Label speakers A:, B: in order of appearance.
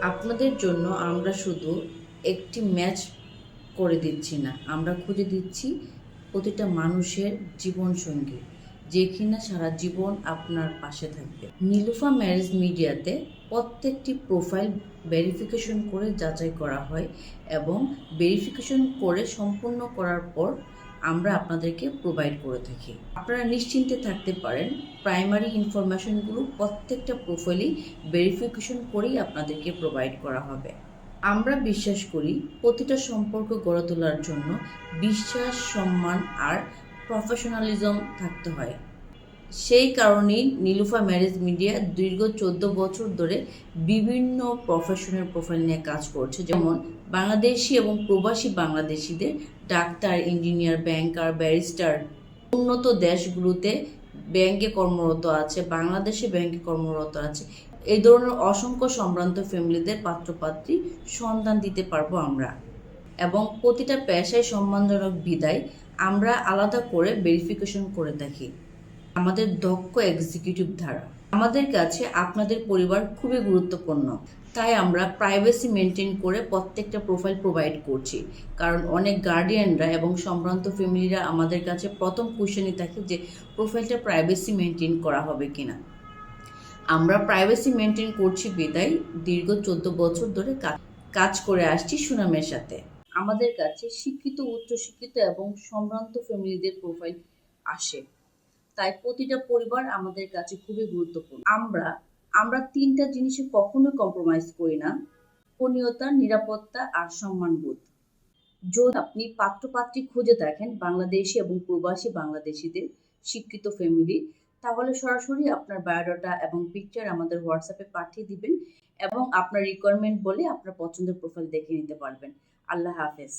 A: আপনাদের জন্য আমরা শুধু একটি ম্যাচ করে দিচ্ছি না, আমরা খুঁজে দিচ্ছি প্রতিটা মানুষের জীবনসঙ্গী, যে কিনা সারা জীবন আপনার পাশে থাকবে। নীলুফা ম্যারেজ মিডিয়াতে প্রত্যেকটি প্রোফাইল ভেরিফিকেশন করে যাচাই করা হয় এবং ভেরিফিকেশন করে সম্পূর্ণ করার পর আমরা আপনাদেরকে প্রোভাইড করে থাকি। আপনারা নিশ্চিন্তে থাকতে পারেন প্রাইমারি ইনফরমেশনগুলো প্রত্যেকটা প্রোফাইলই ভেরিফিকেশন করেই আপনাদেরকে প্রোভাইড করা হবে। আমরা বিশ্বাস করি, প্রতিটা সম্পর্ক গড়ে তোলার জন্য বিশ্বাস, সম্মান আর প্রফেশনালিজম থাকতে হয়। সেই কারণেই নীলুফা ম্যারেজ মিডিয়া দীর্ঘ চোদ্দ বছর ধরে বিভিন্ন প্রফেশনের প্রোফাইল নিয়ে কাজ করছে। যেমন বাংলাদেশি এবং প্রবাসী বাংলাদেশিদের ডাক্তার ইঞ্জিনিয়ার ব্যাংকার ব্যারিস্টার উন্নত দেশগুলোতে ব্যাংকে কর্মরত আছে, বাংলাদেশে ব্যাংকে কর্মরত আছে। এই ধরনের অসংখ্য সম্ভ্রান্ত ফ্যামিলিদের পাত্রপাত্রী সন্ধান দিতে পারব আমরা। এবং প্রতিটা পেশায় সম্মানজনক বিদায় আমরা আলাদা করে ভেরিফিকেশন করে থাকি। আমাদের দক্ষ এক্সিকিউটিভ ধারা। আমাদের কাছে আপনাদের পরিবার খুবই গুরুত্বপূর্ণ। তাই আমরা প্রাইভেসি মেনটেন করে প্রত্যেকটা প্রোফাইল প্রোভাইড করছি। কারণ অনেক গার্ডিয়ানরা এবং সম্ভ্রান্ত ফ্যামিলিরা আমাদের কাছে প্রথম কোশ্চেনই থাকে যে প্রোফাইলটা প্রাইভেসি মেনটেন করা হবে কিনা। আমরা প্রাইভেসি মেনটেন করছি বিদায়। দীর্ঘ চোদ্দ বছর ধরে কাজ করে আসছি সুনামের সাথে। আমাদের কাছে শিক্ষিত, উচ্চশিক্ষিত এবং সম্ভ্রান্ত ফ্যামিলিদের প্রোফাইল আসে। তাই প্রতিটা পরিবার আমাদের কাছে খুবই গুরুত্বপূর্ণ। আমরা আমরা তিনটা জিনিসে কখনোই কম্প্রোমাইজ করি না। গোপনীয়তা, নিরাপত্তা আর সম্মানবোধ যদি আপনি পাত্রপাত্রী খুঁজে দেখেন বাংলাদেশি এবং প্রবাসী বাংলাদেশিদের শিক্ষিত ফ্যামিলি তাহলে সরাসরি আপনার বায়োডাটা এবং পিকচার আমাদের হোয়াটসঅ্যাপে পাঠিয়ে দিবেন এবং আপনার রিকোয়ারমেন্ট বলে আপনার পছন্দের প্রোফাইল দেখে নিতে পারবেন। আল্লাহ হাফেজ।